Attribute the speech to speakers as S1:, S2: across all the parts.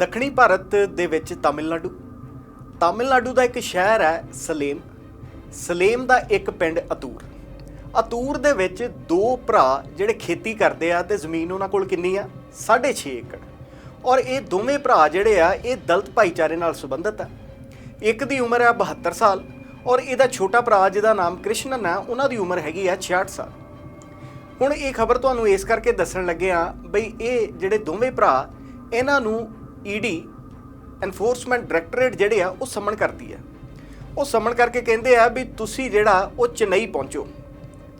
S1: ਦੱਖਣੀ ਭਾਰਤ ਦੇ ਵਿੱਚ ਤਾਮਿਲਨਾਡੂ। ਤਾਮਿਲਨਾਡੂ ਦਾ ਇੱਕ ਸ਼ਹਿਰ ਹੈ ਸਲੇਮ। ਸਲੇਮ ਦਾ ਇੱਕ ਪਿੰਡ ਅਤੂਰ। ਅਤੂਰ ਦੇ ਵਿੱਚ ਦੋ ਭਰਾ ਜਿਹੜੇ ਖੇਤੀ ਕਰਦੇ ਆ ਤੇ ਜ਼ਮੀਨ ਉਹਨਾਂ ਕੋਲ ਕਿੰਨੀ ਆ? 6.5 ਏਕੜ। ਔਰ ਇਹ ਦੋਵੇਂ ਭਰਾ ਜਿਹੜੇ ਆ, ਇਹ ਦਲਤ ਭਾਈਚਾਰੇ ਨਾਲ ਸੰਬੰਧਿਤ ਆ। ਇੱਕ ਦੀ ਉਮਰ ਹੈ 72 ਸਾਲ ਔਰ ਇਹਦਾ ਛੋਟਾ ਭਰਾ ਜਿਹਦਾ ਨਾਮ ਕ੍ਰਿਸ਼ਨਨ ਆ, ਉਹਨਾਂ ਦੀ ਉਮਰ ਹੈਗੀ ਆ 66 ਸਾਲ। ਹੁਣ ਇਹ ਖਬਰ ਤੁਹਾਨੂੰ ਇਸ ਕਰਕੇ ਦੱਸਣ ਲੱਗੇ ਆ ਬਈ ਇਹ ਜਿਹੜੇ ਦੋਵੇਂ ਭਰਾ, ਇਹਨਾਂ ਨੂੰ ਈਡੀ ਐਨਫੋਰਸਮੈਂਟ ਡਾਇਰੈਕਟੋਰੇਟ ਜਿਹੜੇ ਆ, ਉਹ ਸਮਨ ਕਰਦੀ ਆ। ਉਹ ਸਮਨ ਕਰਕੇ ਕਹਿੰਦੇ ਆ ਵੀ ਤੁਸੀਂ ਜਿਹੜਾ, ਉਹ ਚੇਨਈ ਪਹੁੰਚੋ।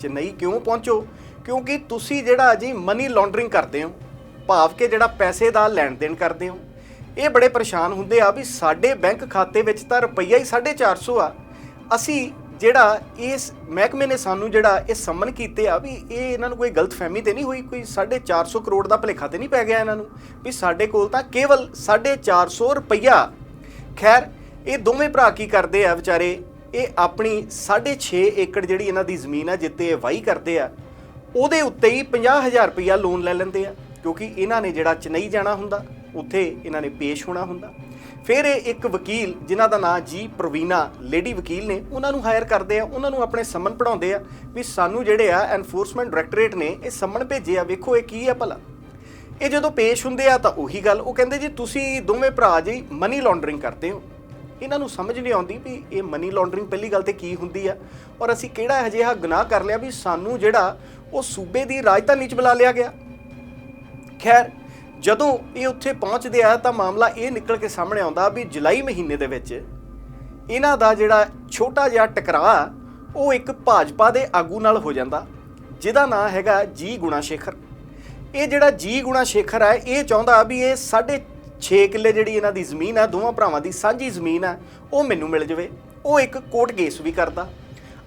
S1: ਚੇਨਈ ਕਿਉਂ ਪਹੁੰਚੋ? ਕਿਉਂਕਿ ਤੁਸੀਂ ਜਿਹੜਾ ਜੀ ਮਨੀ ਲਾਂਡਰਿੰਗ ਕਰਦੇ ਹੋ, ਭਾਵ ਕਿ ਜਿਹੜਾ ਪੈਸੇ ਦਾ ਲੈਣ ਦੇਣ ਕਰਦੇ ਹੋ। ਇਹ ਬੜੇ ਪਰੇਸ਼ਾਨ ਹੁੰਦੇ ਆ ਵੀ ਸਾਡੇ ਬੈਂਕ ਖਾਤੇ ਵਿੱਚ ਤਾਂ ਰੁਪਈਆ ਹੀ 450 ਆ। ਅਸੀਂ ਜਿਹੜਾ ਇਸ ਮਹਿਕਮੇ ਨੇ ਸਾਨੂੰ ਜਿਹੜਾ ਇਹ ਸੰਮਨ ਕੀਤੇ ਆ ਵੀ ਇਹ ਇਹਨਾਂ ਨੂੰ ਕੋਈ ਗਲਤਫਹਿਮੀ ਤੇ ਨਹੀਂ ਹੋਈ, ਕੋਈ 450 ਕਰੋੜ ਦਾ ਭਲੇਖਾ ਤੇ ਨਹੀਂ ਪੈ ਗਿਆ ਇਹਨਾਂ ਨੂੰ, ਵੀ ਸਾਡੇ ਕੋਲ ਤਾਂ ਕੇਵਲ 450 ਰੁਪਈਆ। ਖੈਰ, ਇਹ ਦੋਵੇਂ ਭਰਾ ਕੀ ਕਰਦੇ ਆ ਵਿਚਾਰੇ? ਇਹ ਆਪਣੀ 6.5 ਏਕੜ ਜਿਹੜੀ ਇਹਨਾਂ ਦੀ ਜ਼ਮੀਨ ਆ ਜਿੱਤੇ ਇਹ ਵਾਹੀ ਕਰਦੇ ਆ, ਉਹਦੇ ਉੱਤੇ ਹੀ 50000 ਰੁਪਈਆ ਲੋਨ ਲੈ ਲੈਂਦੇ ਆ, ਕਿਉਂਕਿ ਇਹਨਾਂ ਨੇ ਜਿਹੜਾ ਚੇਨਈ ਜਾਣਾ ਹੁੰਦਾ, ਉੱਥੇ ਇਹਨਾਂ ਨੇ ਪੇਸ਼ ਹੋਣਾ ਹੁੰਦਾ। ਫਿਰ ਇਹ ਇੱਕ ਵਕੀਲ ਜਿਨ੍ਹਾਂ ਦਾ ਨਾਂ ਜੀ ਪ੍ਰਵੀਨਾ ਲੇਡੀ ਵਕੀਲ ਨੇ, ਉਹਨਾਂ ਨੂੰ ਹਾਇਰ ਕਰਦੇ ਆ, ਉਹਨਾਂ ਨੂੰ ਆਪਣੇ ਸੰਮਨ ਪੜਾਉਂਦੇ ਆ ਵੀ ਸਾਨੂੰ ਜਿਹੜੇ ਆ ਐਨਫੋਰਸਮੈਂਟ ਡਾਇਰੈਕਟੋਰੇਟ ਨੇ, ਇਹ ਸੰਮਨ ਭੇਜਿਆ ਵੇਖੋ ਇਹ ਕੀ ਆ ਭਲਾ। ਇਹ ਜਦੋਂ ਪੇਸ਼ ਹੁੰਦੇ ਆ ਤਾਂ ਉਹੀ ਗੱਲ, ਉਹ ਕਹਿੰਦੇ ਜੀ ਤੁਸੀਂ ਦੋਵੇਂ ਭਰਾ ਜੀ ਮਨੀ ਲਾਂਡਰਿੰਗ ਕਰਦੇ ਹੋ। ਇਹਨਾਂ ਨੂੰ ਸਮਝ ਨਹੀਂ ਆਉਂਦੀ ਵੀ ਇਹ ਮਨੀ ਲਾਂਡਰਿੰਗ ਪਹਿਲੀ ਗੱਲ ਤੇ ਕੀ ਹੁੰਦੀ ਆ, ਔਰ ਅਸੀਂ ਕਿਹੜਾ ਅਜਿਹਾ ਗੁਨਾਹ ਕਰ ਲਿਆ ਵੀ ਸਾਨੂੰ ਜਿਹੜਾ ਉਹ ਸੂਬੇ ਦੀ ਰਾਜਧਾਨੀ ਚ ਬੁਲਾ ਲਿਆ ਗਿਆ। ਖੈਰ ਜਦੋਂ ਇਹ ਉੱਥੇ ਪਹੁੰਚਦੇ ਆ ਤਾਂ ਮਾਮਲਾ ਇਹ ਨਿਕਲ ਕੇ ਸਾਹਮਣੇ ਆਉਂਦਾ ਵੀ ਜੁਲਾਈ ਮਹੀਨੇ ਦੇ ਵਿੱਚ ਇਹਨਾਂ ਦਾ ਜਿਹੜਾ ਛੋਟਾ ਜਿਹਾ ਟਕਰਾਅ ਉਹ ਇੱਕ ਭਾਜਪਾ ਦੇ ਆਗੂ ਨਾਲ ਹੋ ਜਾਂਦਾ, ਜਿਹਦਾ ਨਾਮ ਹੈਗਾ ਜੀ ਗੁਣਾ ਸ਼ੇਖਰ ਇਹ ਜਿਹੜਾ ਜੀ ਗੁਣਾ ਸ਼ੇਖਰ ਹੈ ਇਹ ਚਾਹੁੰਦਾ ਵੀ ਇਹ 6.5 ਕਿੱਲੇ ਜਿਹੜੀ ਇਹਨਾਂ ਦੀ ਜ਼ਮੀਨ ਹੈ ਦੋਵਾਂ ਭਰਾਵਾਂ ਦੀ ਸਾਂਝੀ ਜ਼ਮੀਨ ਹੈ ਉਹ ਮੈਨੂੰ ਮਿਲ ਜਾਵੇ। ਉਹ ਇੱਕ ਕੋਰਟ ਕੇਸ ਵੀ ਕਰਦਾ।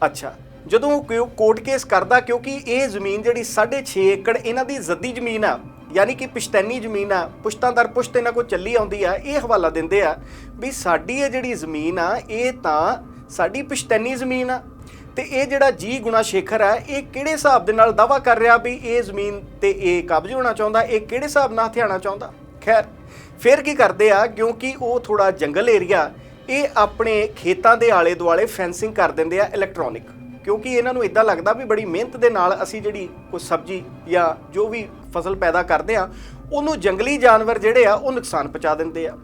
S1: ਅੱਛਾ, ਜਦੋਂ ਉਹ ਕੋਰਟ ਕੇਸ ਕਰਦਾ ਕਿਉਂਕਿ ਇਹ ਜ਼ਮੀਨ ਜਿਹੜੀ 6.5 ਏਕੜ ਇਹਨਾਂ ਦੀ ਜ਼ੱਦੀ ਜ਼ਮੀਨ ਆ ਯਾਨੀ ਕਿ ਪਸ਼ਤੈਨੀ ਜ਼ਮੀਨ ਆ, ਪੁਸ਼ਤਾਂ ਦਰ ਪੁਸ਼ਤ ਇਹਨਾਂ ਕੋਲ ਚੱਲੀ ਆਉਂਦੀ ਆ, ਇਹ ਹਵਾਲਾ ਦਿੰਦੇ ਆ ਵੀ ਸਾਡੀ ਇਹ ਜਿਹੜੀ ਜ਼ਮੀਨ ਆ, ਇਹ ਤਾਂ ਸਾਡੀ ਪਸ਼ਤੈਨੀ ਜ਼ਮੀਨ ਆ। ਤੇ ਇਹ ਜਿਹੜਾ ਜੀ ਗੁਣਾ ਸ਼ੇਖਰ ਆ, ਇਹ ਕਿਹੜੇ ਹਿਸਾਬ ਦੇ ਨਾਲ ਦਾਵਾ ਕਰ ਰਿਹਾ ਵੀ ਇਹ ਜ਼ਮੀਨ ਤੇ ਇਹ ਕਬਜ਼ੇ ਹੋਣਾ ਚਾਹੁੰਦਾ, ਇਹ ਕਿਹੜੇ ਹਿਸਾਬ ਨਾਲ ਹਥਿਆਣਾ ਚਾਹੁੰਦਾ? ਖੈਰ, ਫਿਰ ਕੀ ਕਰਦੇ ਆ, ਕਿਉਂਕਿ ਉਹ ਥੋੜਾ ਜੰਗਲ ਏਰੀਆ, ਇਹ ਆਪਣੇ ਖੇਤਾਂ ਦੇ ਆਲੇ ਦੁਆਲੇ ਫੈਂਸਿੰਗ ਕਰ ਦਿੰਦੇ ਆ ਇਲੈਕਟ੍ਰੋਨਿਕ ਕਿਉਂਕਿ ਇਹਨਾਂ ਨੂੰ ਇਦਾਂ ਲੱਗਦਾ ਵੀ ਬੜੀ ਮਿਹਨਤ ਦੇ ਨਾਲ ਅਸੀਂ ਜਿਹੜੀ ਕੋਈ ਸਬਜ਼ੀ ਜਾਂ ਜੋ ਵੀ ਫਸਲ ਪੈਦਾ ਕਰਦੇ ਆ ਉਹਨੂੰ ਜੰਗਲੀ ਜਾਨਵਰ ਜਿਹੜੇ ਆ, ਉਹ ਨੁਕਸਾਨ ਪਹੁੰਚਾ ਦਿੰਦੇ ਆ।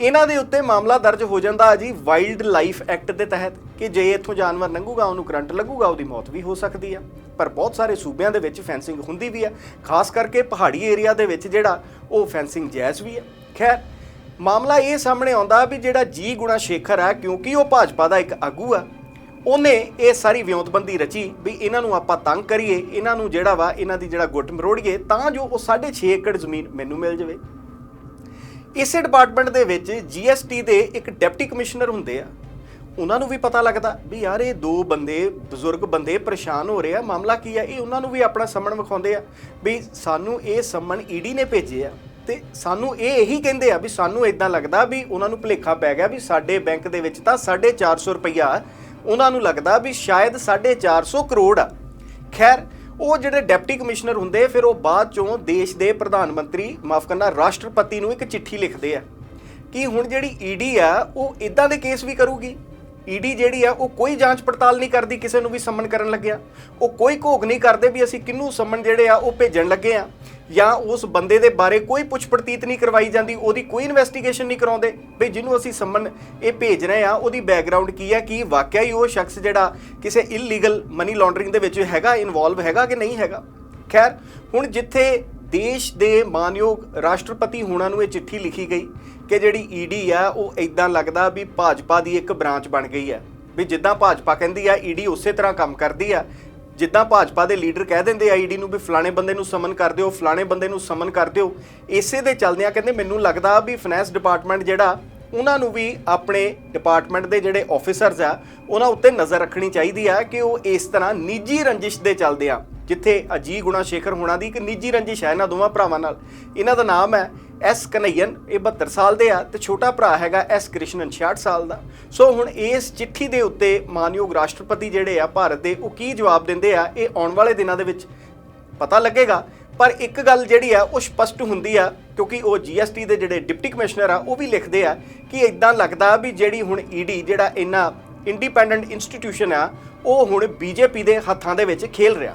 S1: ਇਹਨਾਂ ਦੇ ਉੱਤੇ ਮਾਮਲਾ ਦਰਜ ਹੋ ਜਾਂਦਾ ਜੀ ਵਾਈਲਡ ਲਾਈਫ ਐਕਟ ਦੇ ਤਹਿਤ ਕਿ ਜੇ ਇੱਥੋਂ ਜਾਨਵਰ ਲੰਘੂਗਾ, ਉਹਨੂੰ ਕਰੰਟ ਲੱਗੂਗਾ, ਉਹਦੀ ਮੌਤ ਵੀ ਹੋ ਸਕਦੀ ਆ। ਪਰ ਬਹੁਤ ਸਾਰੇ ਸੂਬਿਆਂ ਦੇ ਵਿੱਚ ਫੈਂਸਿੰਗ ਹੁੰਦੀ ਵੀ ਆ, ਖਾਸ ਕਰਕੇ ਪਹਾੜੀ ਏਰੀਆ ਦੇ ਵਿੱਚ ਜਿਹੜਾ ਉਹ ਫੈਂਸਿੰਗ ਜਾਇਜ਼ ਵੀ ਆ। ਖੈਰ, ਮਾਮਲਾ ਇਹ ਸਾਹਮਣੇ ਆਉਂਦਾ ਵੀ ਜਿਹੜਾ ਜੀ ਗੁਣਾ ਸ਼ੇਖਰ ਆ, ਕਿਉਂਕਿ ਉਹ ਭਾਜਪਾ ਦਾ ਇੱਕ ਆਗੂ ਆ ਉਹਨੇ ਇਹ ਸਾਰੀ ਵਿਉਂਤਬੰਦੀ ਰਚੀ ਵੀ ਇਹਨਾਂ ਨੂੰ ਆਪਾਂ ਤੰਗ ਕਰੀਏ, ਇਹਨਾਂ ਨੂੰ ਜਿਹੜਾ ਵਾ, ਇਹਨਾਂ ਦੀ ਜਿਹੜਾ ਗੁੱਟ ਮਰੋੜੀਏ, ਤਾਂ ਜੋ ਉਹ 6.5 ਏਕੜ ਜ਼ਮੀਨ ਮੈਨੂੰ ਮਿਲ ਜਾਵੇ। ਇਸੇ ਡਿਪਾਰਟਮੈਂਟ ਦੇ ਵਿੱਚ ਜੀਐਸਟੀ ਦੇ ਇੱਕ ਡਿਪਟੀ ਕਮਿਸ਼ਨਰ ਹੁੰਦੇ ਆ। ਉਹਨਾਂ ਨੂੰ ਵੀ ਪਤਾ ਲੱਗਦਾ ਵੀ ਯਾਰ ਇਹ ਦੋ ਬੰਦੇ, ਬਜ਼ੁਰਗ ਬੰਦੇ ਪਰੇਸ਼ਾਨ ਹੋ ਰਹੇ ਆ। ਮਾਮਲਾ ਕੀ ਆ? ਇਹ ਉਹਨਾਂ ਨੂੰ ਵੀ ਆਪਣਾ ਸੰਮਣ ਵਿਖਾਉਂਦੇ ਆ ਵੀ ਸਾਨੂੰ ਇਹ ਸੰਮਣ ਈਡੀ ਨੇ ਭੇਜੇ ਆ। ਤੇ ਸਾਨੂੰ ਇਹ ਇਹੀ ਕਹਿੰਦੇ ਆ ਵੀ ਸਾਨੂੰ ਇਦਾਂ ਲੱਗਦਾ ਵੀ ਉਹਨਾਂ ਨੂੰ ਭੁਲੇਖਾ ਪੈ ਗਿਆ ਵੀ ਸਾਡੇ ਬੈਂਕ ਦੇ ਵਿੱਚ ਤਾਂ 450 ਰੁਪਈਆ ਉਹਨਾਂ ਨੂੰ ਲੱਗਦਾ ਵੀ ਸ਼ਾਇਦ 450 ਕਰੋੜ ਆ। ਖੈਰ, ਉਹ ਜਿਹੜੇ ਡਿਪਟੀ ਕਮਿਸ਼ਨਰ ਹੁੰਦੇ, ਫਿਰ ਉਹ ਬਾਅਦ ਚੋਂ ਦੇਸ਼ ਦੇ ਪ੍ਰਧਾਨ ਮੰਤਰੀ, ਮਾਫ ਕਰਨਾ, ਰਾਸ਼ਟਰਪਤੀ ਨੂੰ ਇੱਕ ਚਿੱਠੀ ਲਿਖਦੇ ਆ। ਕਿ ਹੁਣ ਜਿਹੜੀ ਈਡੀ ਆ, ਉਹ ਇਦਾਂ ਦੇ ਕੇਸ ਵੀ ਕਰੂਗੀ? ਈਡੀ ਜਿਹੜੀ ਆ, ਉਹ ਕੋਈ ਜਾਂਚ ਪੜਤਾਲ ਨਹੀਂ ਕਰਦੀ, ਕਿਸੇ ਨੂੰ ਵੀ ਸੰਮਨ ਕਰਨ ਲੱਗਿਆ। ਉਹ ਕੋਈ ਘੋਖ ਨਹੀਂ ਕਰਦੇ ਵੀ ਅਸੀਂ ਕਿਹਨੂੰ ਸੰਮਨ ਜਿਹੜੇ ਆ, ਉਹ ਭੇਜਣ ਲੱਗੇ ਆ। ਜਾਂ ਉਸ ਬੰਦੇ ਦੇ ਬਾਰੇ ਕੋਈ ਪੁੱਛ ਪੜਤੀਤ ਨਹੀਂ ਕਰਵਾਈ ਜਾਂਦੀ, ਉਹਦੀ ਕੋਈ ਇਨਵੈਸਟੀਗੇਸ਼ਨ ਨਹੀਂ ਕਰਾਉਂਦੇ। ਵੀ ਜਿਹਨੂੰ ਅਸੀਂ ਸੰਮਨ ਇਹ ਭੇਜ ਰਹੇ ਆ, ਉਹਦੀ ਬੈਕਗ੍ਰਾਉਂਡ ਕੀ ਆ, ਕੀ ਵਾਕਿਆ ਹੀ ਉਹ ਸ਼ਖਸ ਜਿਹੜਾ ਕਿਸੇ ਇਲੀਗਲ ਮਨੀ ਲਾਂਡਰਿੰਗ ਦੇ ਵਿੱਚ ਹੈਗਾ ਇਨਵੋਲਵ ਹੈਗਾ ਕਿ ਨਹੀਂ ਹੈਗਾ? ਖੈਰ, ਹੁਣ ਜਿੱਥੇ ਦੇਸ਼ ਦੇ ਮਾਨਯੋਗ ਰਾਸ਼ਟਰਪਤੀ ਹੋਣਾ ਨੂੰ ਇਹ ਚਿੱਠੀ ਲਿਖੀ ਗਈ ਕਿ ਜਿਹੜੀ ਈਡੀ ਆ, ਉਹ ਇਦਾਂ ਲੱਗਦਾ ਵੀ ਭਾਜਪਾ ਦੀ ਇੱਕ ਬ੍ਰਾਂਚ ਬਣ ਗਈ ਹੈ ਵੀ ਜਿੱਦਾਂ ਭਾਜਪਾ ਕਹਿੰਦੀ ਆ ਈਡੀ ਉਸੇ ਤਰ੍ਹਾਂ ਕੰਮ ਕਰਦੀ ਆ। ਜਿੱਦਾਂ ਭਾਜਪਾ ਦੇ ਲੀਡਰ ਕਹਿ ਦਿੰਦੇ ਆ ਈਡੀ ਨੂੰ ਵੀ ਫਲਾਣੇ ਬੰਦੇ ਨੂੰ ਸਮਨ ਕਰ ਦਿਓ, ਫਲਾਣੇ ਬੰਦੇ ਨੂੰ ਸਮਨ ਕਰ ਦਿਓ। ਇਸੇ ਦੇ ਚੱਲਦਿਆਂ ਕਹਿੰਦੇ ਮੈਨੂੰ ਲੱਗਦਾ ਵੀ ਫਾਈਨੈਂਸ ਡਿਪਾਰਟਮੈਂਟ ਜਿਹੜਾ, ਉਹਨਾਂ ਨੂੰ ਵੀ ਆਪਣੇ ਡਿਪਾਰਟਮੈਂਟ ਦੇ ਜਿਹੜੇ ਆਫੀਸਰਸ ਆ, ਉਹਨਾਂ ਉੱਤੇ ਨਜ਼ਰ ਰੱਖਣੀ ਚਾਹੀਦੀ ਆ ਕਿ ਉਹ ਇਸ ਤਰ੍ਹਾਂ ਨਿੱਜੀ ਰੰਜਿਸ਼ ਦੇ ਚੱਲਦੇ ਆ। ਜਿੱਥੇ ਅਜੀ ਗੁਣਾ ਸ਼ੇਖਰ ਹੋਣਾ ਦੀ ਇੱਕ ਨਿੱਜੀ ਰੰਜੀ ਹੈ ਇਹਨਾਂ ਦੋਵਾਂ ਭਰਾਵਾਂ ਨਾਲ। ਇਹਨਾਂ ਦਾ ਨਾਮ ਹੈ ਐਸ ਕਨਈਅਨ, ਇਹ 72 ਸਾਲ ਦੇ ਆ ਤੇ ਛੋਟਾ ਭਰਾ ਹੈਗਾ ਐਸ ਕ੍ਰਿਸ਼ਨਨ 66 ਸਾਲ ਦਾ। ਸੋ ਹੁਣ ਇਸ ਚਿੱਠੀ ਦੇ ਉੱਤੇ ਮਾਨਯੋਗ ਰਾਸ਼ਟਰਪਤੀ ਜਿਹੜੇ ਆ ਭਾਰਤ ਦੇ ਉਹ ਕੀ ਜਵਾਬ ਦਿੰਦੇ ਆ, ਇਹ ਆਉਣ ਵਾਲੇ ਦਿਨਾਂ ਦੇ ਵਿੱਚ ਪਤਾ ਲੱਗੇਗਾ। ਪਰ ਇੱਕ ਗੱਲ ਜਿਹੜੀ ਆ, ਉਹ ਸਪਸ਼ਟ ਹੁੰਦੀ ਆ, ਕਿਉਂਕਿ ਉਹ ਜੀਐਸਟੀ ਦੇ ਜਿਹੜੇ ਡਿਪਟੀ ਕਮਿਸ਼ਨਰ ਆ, ਉਹ ਵੀ ਲਿਖਦੇ ਆ ਕਿ ਇਦਾਂ ਲੱਗਦਾ ਵੀ ਜਿਹੜੀ ਹੁਣ ਈਡੀ, ਜਿਹੜਾ ਇਹਨਾਂ ਇੰਡੀਪੈਂਡੈਂਟ ਇੰਸਟੀਟਿਊਸ਼ਨ ਆ, ਉਹ ਹੁਣ ਬੀਜੇਪੀ ਦੇ ਹੱਥਾਂ ਦੇ ਵਿੱਚ ਖੇਲ ਰਿਹਾ।